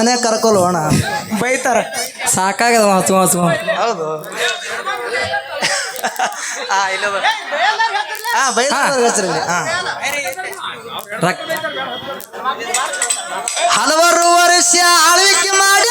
ಮನೆ ಕರ್ಕೊಲ್ಲ ಅಣ್ಣ ಬೈತಾರ. ಸಾಕಾಗದ ಹೌದು. ಇಲ್ಲ ಹಲವಾರು ವರ್ಷ ಆಳ್ವಿಕೆ ಮಾಡಿ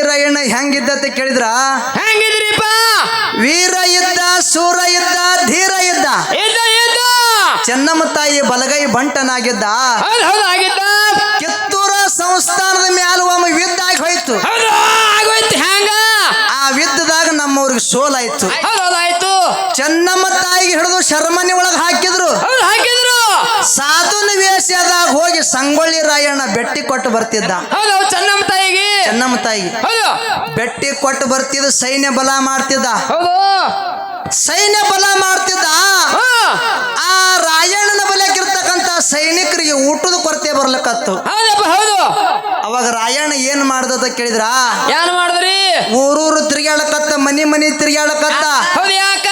ರಾಯಣ್ಣ ಹೆಂಗಿದ್ದತೆ ಕೇಳಿದ್ರ? ಹೆಂಗಿದ್ರಿಪ್ಪ? ವೀರ ಇದ್ದ ಸೂರ ಇದ್ದ ಧೀರ ಇದ್ದ. ಚೆನ್ನಮ್ಮ ತಾಯಿ ಬಲಗೈ ಬಂಟನಾಗಿದ್ದ. ಕಿತ್ತೂರ ಸಂಸ್ಥಾನದ ಮ್ಯಾಲ ಒಮ್ಮೆ ಯುದ್ಧ ಆಗಿ ಹೋಯ್ತು. ಆ ಯುದ್ಧದಾಗ ನಮ್ಮವ್ರಿಗೆ ಸೋಲಾಯ್ತು ಚೆನ್ನಮ್ಮ ತಾಯಿಗೆ ಹಿಡಿದು ಶರ್ಮನಿ ಒಳಗೆ ಹಾಕಿದ್ರು. ಸಾಧುನ ವೇಷದಾಗ ಹೋಗಿ ಸಂಗೊಳ್ಳಿ ರಾಯಣ್ಣ ಬೆಟ್ಟಿ ಕೊಟ್ಟು ಬರ್ತಿದ್ದ. ಚೆನ್ನಮ್ಮ ತಾಯಿಗೆ ಚೆನ್ನಮ್ಮ ತಾಯಿ. ಹೌದು. ಬೆಟ್ಟಿ ಕೊಟ್ಟು ಬರ್ತಿದ್ದ ಸೈನ್ಯ ಬಲ ಮಾಡ್ತಿದ್ದ. ಹೌದು. ಸೈನ್ಯ ಬಲ ಮಾಡ್ತಿದ್ದ. ಆ ರಾಯಣ್ಣನ ಬಲಕ್ಕಿರ್ತಕ್ಕಂತ ಸೈನಿಕರಿಗೆ ಊಟದ ಕೊರತೆ ಬರ್ಲಕತ್ತು ಹೌದಪ್ಪ ಹೌದು. ಅವಾಗ ರಾಯಣ್ಣ ಏನ್ ಮಾಡ್ದತ ಕೇಳಿದ್ರ? ಏನ್ ಮಾಡಿದ್ರಿ? ಊರೂರು ತಿರ್ಗ್ಯಾಳಕತ್ತ ಮನಿ ಮನಿ ತಿರ್ಗ್ಯಾಳಕತ್ತ ಹೌದು ಯಾಕ?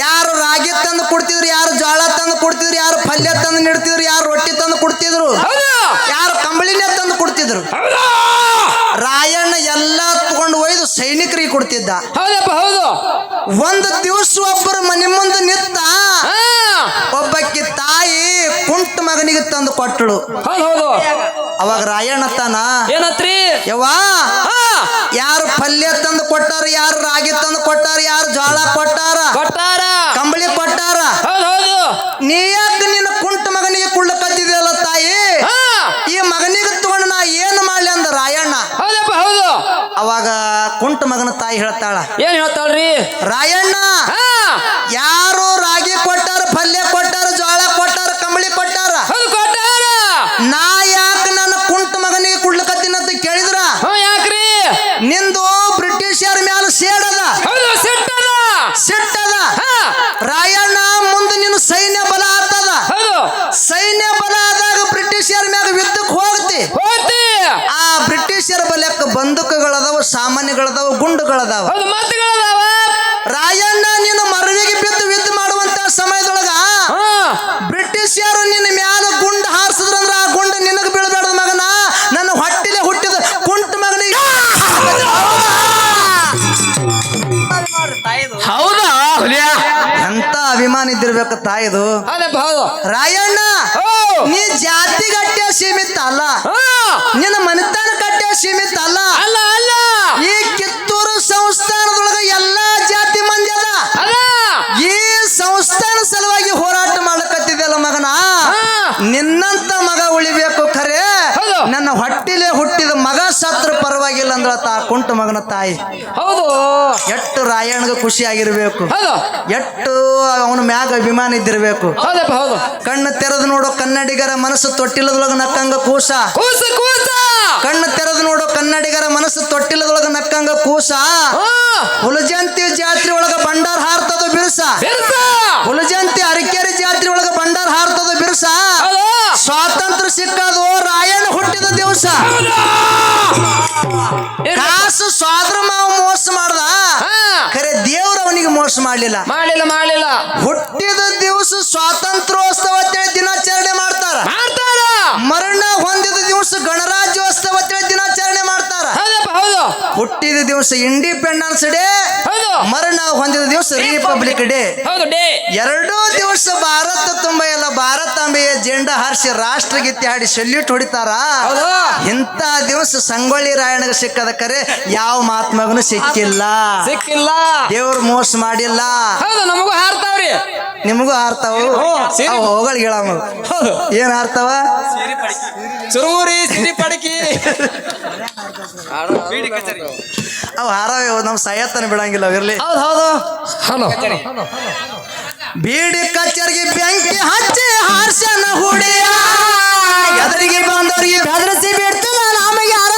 ಯಾರು ರಾಗಿ ತಂದು ಕೊಡ್ತಿದ್ರು ಯಾರು ಜೋಳ ತಂದು ಕೊಡ್ತಿದ್ರು ಯಾರು ಪಲ್ಯ ತಂದು ನೀಡ್ತಿದ್ರು ಯಾರು ರೊಟ್ಟಿ ತಂದು ಕೊಡ್ತಿದ್ರು ಯಾರು ಕಂಬಳಿನೇ ತಂದು ಕೊಡ್ತಿದ್ರು. ರಾಯಣ್ಣ ಎಲ್ಲ ತಗೊಂಡು ಒಯ್ದು ಸೈನಿಕರಿಗೆ ಕೊಡ್ತಿದ್ದ. ಹೌದು. ಒಂದು ದಿವಸ ಒಬ್ಬರು ಮನೆ ಮುಂದೆ ನಿಂತ ಒಬ್ಬಕ್ಕೆ ತಾಯಿ ಕುಂಟ ಮಗನಿಗೆ ತಂದು ಕೊಟ್ಟಳು. ಹೌದು. ಅವಾಗ ರಾಯಣ್ಣ ತಾನ ಏನತ್ರಿ? ಯವ್ವಾ ಯಾರು ಪಲ್ಯ ತಂದು ಕೊಟ್ಟಾರ ಯಾರು ರಾಗಿ ತಂದು ಕೊಟ್ಟಾರ ಯಾರು ಜೋಳ ಕೊಟ್ಟಾರ? ಕೊಟ್ಟಾರ. ಕಂಬಳಿ ಕೊಟ್ಟಾರ? ನೀ ಯಾಕೆ ನಿನ್ನ ಕುಂಟ ಮಗನಿಗೆ ಕುಳ್ಳಕತ್ತಿದೆಯಲ್ಲ ತಾಯಿ? ಹಾ. ಈ ಮಗನಿಗೆ ತಗೊಂಡು ನಾ ಏನು ಮಾಡಲಿ ಅಂದ ರಾಯಣ್ಣ? ಹೌದಪ್ಪ ಹೌದು. ಅವಾಗ ಕುಂಟ ಮಗನ ತಾಯಿ ಹೇಳ್ತಾಳ ಏನ್ ಹೇಳ್ತಾಳ್ರಿ? ರಾಯಣ್ಣ ಹಾ. ಎಂತ ಅಭಿಮಾನ ಇದ್ದಿರ್ಬೇಕು ತಾಯಿದು? ರಾಯಣ್ಣ ನೀ ಜಾತಿ ಗಟ್ಟೆ ಸೀಮಿತ ಅಲ್ಲ. ನಿನ್ನ ಮನೆತನ ಕಟ್ಟೆ ಸೀಮಿತ ಅಲ್ಲ. ಅಲ್ಲ ಅಲ್ಲ. ಈ ಕಿತ್ತೂರು ಸಂಸ್ಥಾನದೊಳಗ ಎಲ್ಲಾ ಜಾತಿ ಮಂದಿ ಅದ. ಅಲ್ಲ. ಈ ಸಂಸ್ಥಾನ ಸಲುವಾಗಿ ಹೋರಾಟ ಮಾಡಕತ್ತಿದ್ದಲ್ಲ ಮಗನ. ನಿನ್ನಂತ ಮಗ ಉಳಿಬೇಕು ಖರೆ. ನನ್ನ ಹೊಟ್ಟಿಲೆ ಹುಟ್ಟಿದ ಮಗ ಸ ಅಂದ್ರ ತಾ ಕುಂಟ ಮಗನ ತಾಯಿ. ಹೌದು. ಎಟ್ಟು ರಾಯಣ್ಣಗ ಖುಷಿ ಆಗಿರ್ಬೇಕು ಹೌದು. ಎಷ್ಟು ಅವನ ಮ್ಯಾಗ ಅಭಿಮಾನ ಇದ್ದಿರ್ಬೇಕು. ಹೌದಪ್ಪ ಹೌದು. ಕಣ್ಣು ತೆರೆದು ನೋಡೋ ಕನ್ನಡಿಗರ ಮನಸ್ಸು ತೊಟ್ಟಿಲ್ಲದೊಳಗ ನಕ್ಕಂಗ ಕೂಸ. ಕೂಸ ಕೂಸ. ಕಣ್ಣು ತೆರೆದು ನೋಡೋ ಕನ್ನಡಿಗರ ಮನಸ್ಸು ತೊಟ್ಟಿಲ್ಲದೊಳಗ ನಕ್ಕಂಗ ಕೂಸ. ಹುಲಜಂತಿ ಜಾತ್ರೆ ಒಳಗ ಬಂಡಾರ ಹಾರ್ತದ ಬಿರುಸ. ಬಿರ್ಸ. ಹುಲಜಂತಿ ಅರಕೇರಿ ಜಾತ್ರೆ ಒಳಗ ಬಂಡಾರ ಹಾರ್ತದ ಬಿರುಸ. ಸ್ವಾತಂತ್ರ್ಯ ಸಿಕ್ಕದು ರಾಯಣ್ಣ ಹುಟ್ಟಿದ ದಿವಸ. ಕಾಸು ಸ್ವಾದ್ರ ಮಾವ ಮೋಸ ಮಾಡ್ದ? ಖರೆ ದೇವ್ರ ಅವನಿಗೆ ಮೋಸ ಮಾಡ್ಲಿಲ್ಲ. ಮಾಡಲಿಲ್ಲ ಮಾಡಲಿಲ್ಲ. ಹುಟ್ಟಿದ ದಿವಸ ಸ್ವಾತಂತ್ರ್ಯೋತ್ಸವ ಅಂತೇಳಿ ದಿನಾಚರಣೆ ಮಾಡ್ತಾರ. ಮಾಡ್ತಾರ. ಮರಣ ಹೊಂದಿದ ದಿವಸ ಗಣರಾಜ್ಯೋತ್ಸವ ಅಂತೇಳಿ ದಿನಾಚರಣೆ ಮಾಡ್ತಾರ. ಹೌದು. ಹುಟ್ಟಿದ ದಿವಸ ಇಂಡಿಪೆಂಡೆನ್ಸ್ ಡೇ ಮರಣ ಹೊಂದಿದ ದಿವಸ ರಿಪಬ್ಲಿಕ್ ಡೇ ಹೌದು ಡೇ. ಎರಡೂ ದಿವಸ ಭಾರತ ತುಂಬ ಎಲ್ಲ ಭಾರತಾಂಬೆಯ ಜೆಂಡಾ ಹಾರಿಸಿ ರಾಷ್ಟ್ರಗೀತೆ ಹಾಡಿ ಸೆಲ್ಯೂಟ್ ಹೊಡಿತಾರ. ಇಂಥ ದಿವಸ ಸಂಗೊಳ್ಳಿ ರಾಯಣ್ಣಗೆ ಸಿಕ್ಕದ ಕರೆ ಯಾವ ಮಹಾತ್ಮಗನು ಸಿಕ್ಕಿಲ್ಲ. ಸಿಕ್ಕಿಲ್ಲ. ದೇವ್ರು ಮೋಸ ಮಾಡಿಲ್ಲ. ಹೌದು ನಮಗೂ ಹಾರ್ತಾವ್ರಿ. ನಿಮಗೂ ಹಾರ್ತಾವ? ಹೋಗಲ್ ಹೌದು. ಏನ್ ಹಾರ್ತಾವ? ಚುರುಮುರಿ ಸಿರಿ ಪಡಕಿ. ಅವ್ ಹಾರವೆ ನಮ್ ಸಯತ್ತನ ಬಿಡಂಗಿಲ್ಲ ಅವಿರ್ಲಿ ಹೌದು ಹೌದು. ಹಲೋ. ಬೀಡಿ ಕಚೇರಿಗೆ ಬೆಂಕಿ ಹಚ್ಚಿ ಹಾರ್ಸನ ಹುಡಿಯ ಎದುರಿಗೆ ಬಂದವರಿಗೆ ಬೆದರಿಸಿ ಬಿಡ್ತದ ನಮಗೆ ಯಾರ